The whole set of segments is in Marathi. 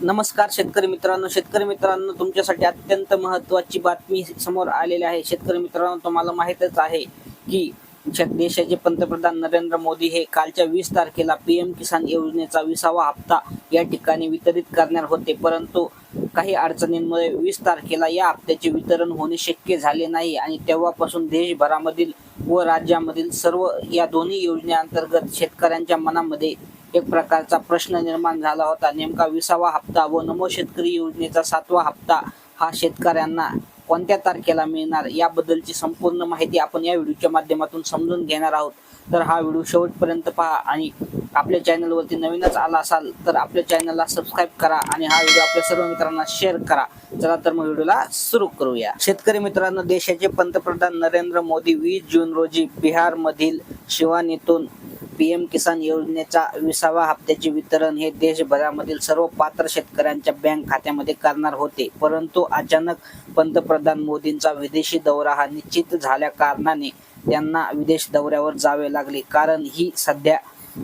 नमस्कार शेतकरी मित्रांनो. शेतकरी मित्रांनो तुमच्यासाठी अत्यंत महत्वाची बातमी समोर आलेली आहे. शेतकरी मित्रांनो तुम्हाला माहीतच आहे की देशाचे पंतप्रधान नरेंद्र मोदी हे कालच्या वीस तारखेला पीएम किसान योजनेचा विसावा हप्ता या ठिकाणी वितरित करणार होते. परंतु काही अडचणींमुळे वीस तारखेला या हप्त्याचे वितरण होणे शक्य झाले नाही आणि तेव्हापासून देशभरामधील व राज्यामधील सर्व या दोन्ही योजनेअंतर्गत शेतकऱ्यांच्या मनामध्ये एक प्रकारचा प्रश्न निर्माण झाला होता. नेमका विसावा हप्ता व नमो शेतकरी योजनेचा सातवा हप्ता हा शेतकऱ्यांना कोणत्या तारखेला मिळणार? याबद्दलची संपूर्ण माहिती आपण या व्हिडिओच्या माध्यमातून समजून घेणार आहोत. तर हा व्हिडिओ शेवटपर्यंत पहा आणि आपल्या चॅनलवरती नवीनच आला असाल तर आपल्या चॅनलला सबस्क्राईब करा आणि हा व्हिडिओ आपल्या सर्व मित्रांना शेअर करा. चला तर मग व्हिडिओला सुरू करूया. शेतकरी मित्रांनो देशाचे पंतप्रधान नरेंद्र मोदी वीस जून रोजी बिहारमधील शिवानीतून पीएम किसान योजनेचा विसावा हप्त्याचे वितरण हे देशभरामधील सर्व पात्र शेतकऱ्यांच्या बँक खात्यामध्ये करणार होते. परंतु अचानक पंतप्रधान मोदींचा विदेशी दौरा हा निश्चित झाल्या कारणाने त्यांना विदेश दौऱ्यावर जावे लागले. कारण ही सध्या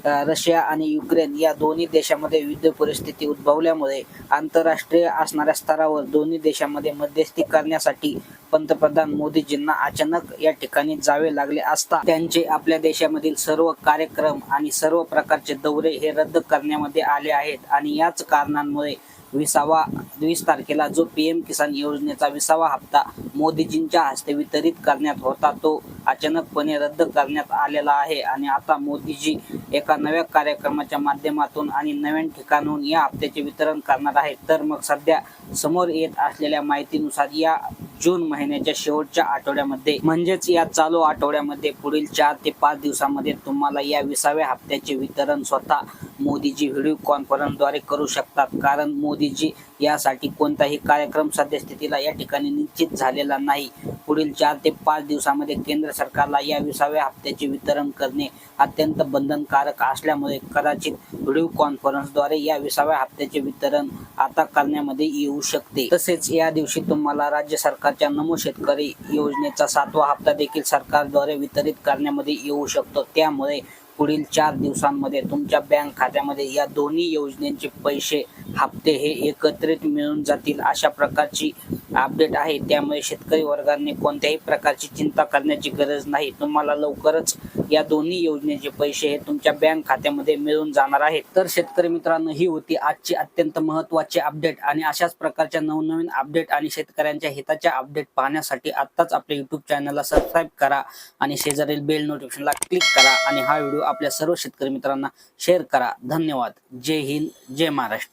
रशिया आणि युक्रेन या दोन्ही देशामध्ये युद्ध परिस्थिती उद्भवल्यामुळे आंतरराष्ट्रीय असणाऱ्या स्तरावर दोन्ही देशामध्ये मध्यस्थी करण्यासाठी पंतप्रधान मोदीजींना अचानक या ठिकाणी जावे लागले असता त्यांचे आपल्या देशामधील सर्व कार्यक्रम आणि सर्व प्रकारचे दौरे हे रद्द करण्यामध्ये आले आहेत. आणि याच कारणांमुळे विसावा वीस तारखेला जो पी एम किसान योजनेचा विसावा हप्ता मोदीजींच्या हस्ते वितरित करण्यात होता तो अचानकपणे रद्द करण्यात आलेला आहे. आणि आता मोदीजी एका नव्या कार्यक्रमाच्या माध्यमातून आणि नवीन ठिकाणून या हप्त्याचे वितरण करणार आहेत. तर मग सध्या समोर येत असलेल्या माहितीनुसार या जून महिन्याच्या शेवटच्या आठवड्यामध्ये म्हणजेच या चालू आठवड्यामध्ये पुढील चार ते पाच दिवसामध्ये तुम्हाला या विसाव्या हप्त्याचे वितरण स्वतः मोदीजी व्हिडिओ कॉन्फरन्सद्वारे करू शकतात. कारण मोदीजी यासाठी कोणताही कार्यक्रम सद्यस्थितीला या ठिकाणी निश्चित झालेला नाही. पुढील चार ते पाच दिवसामध्ये केंद्र सरकारला या विसाव्या हप्त्याचे वितरण करणे अत्यंत बंधनकारक असल्यामुळे कदाचित व्हिडिओ कॉन्फरन्सद्वारे या विसाव्या हप्त्याचे वितरण आता करण्यामध्ये येऊ शकते. तसेच या दिवशी तुम्हाला राज्य सरकारच्या नमो शेतकरी योजनेचा सातवा हप्ता देखील सरकारद्वारे वितरित करण्यामध्ये येऊ शकतो. त्यामुळे पुढील चार दिवसांमध्ये तुमच्या बँक खात्यामध्ये या दोन्ही योजनेचे पैसे हप्ते हे एकत्रित मिळून जातील अशा प्रकारची अपडेट आहे. त्यामुळे शेतकरी वर्गाने कोणत्याही प्रकारची चिंता करण्याची गरज नाही. तुम्हाला लवकरच या दोन्ही योजनेचे पैसे हे तुमच्या बँक खात्यामध्ये मिळून जाणार आहेत. तर शेतकरी मित्रांनो ही होती आजची अत्यंत महत्वाची अपडेट आणि अशाच प्रकारच्या नवनवीन अपडेट आणि शेतकऱ्यांच्या हिताच्या अपडेट पाहण्यासाठी आत्ताच आपल्या युट्यूब चॅनलला सबस्क्राईब करा आणि शेजारील बेल नोटिफिकेशनला क्लिक करा आणि हा व्हिडिओ आपल्या सर्व शेतकरी मित्रांना शेअर करा. धन्यवाद. जय हिंद जय महाराष्ट्र.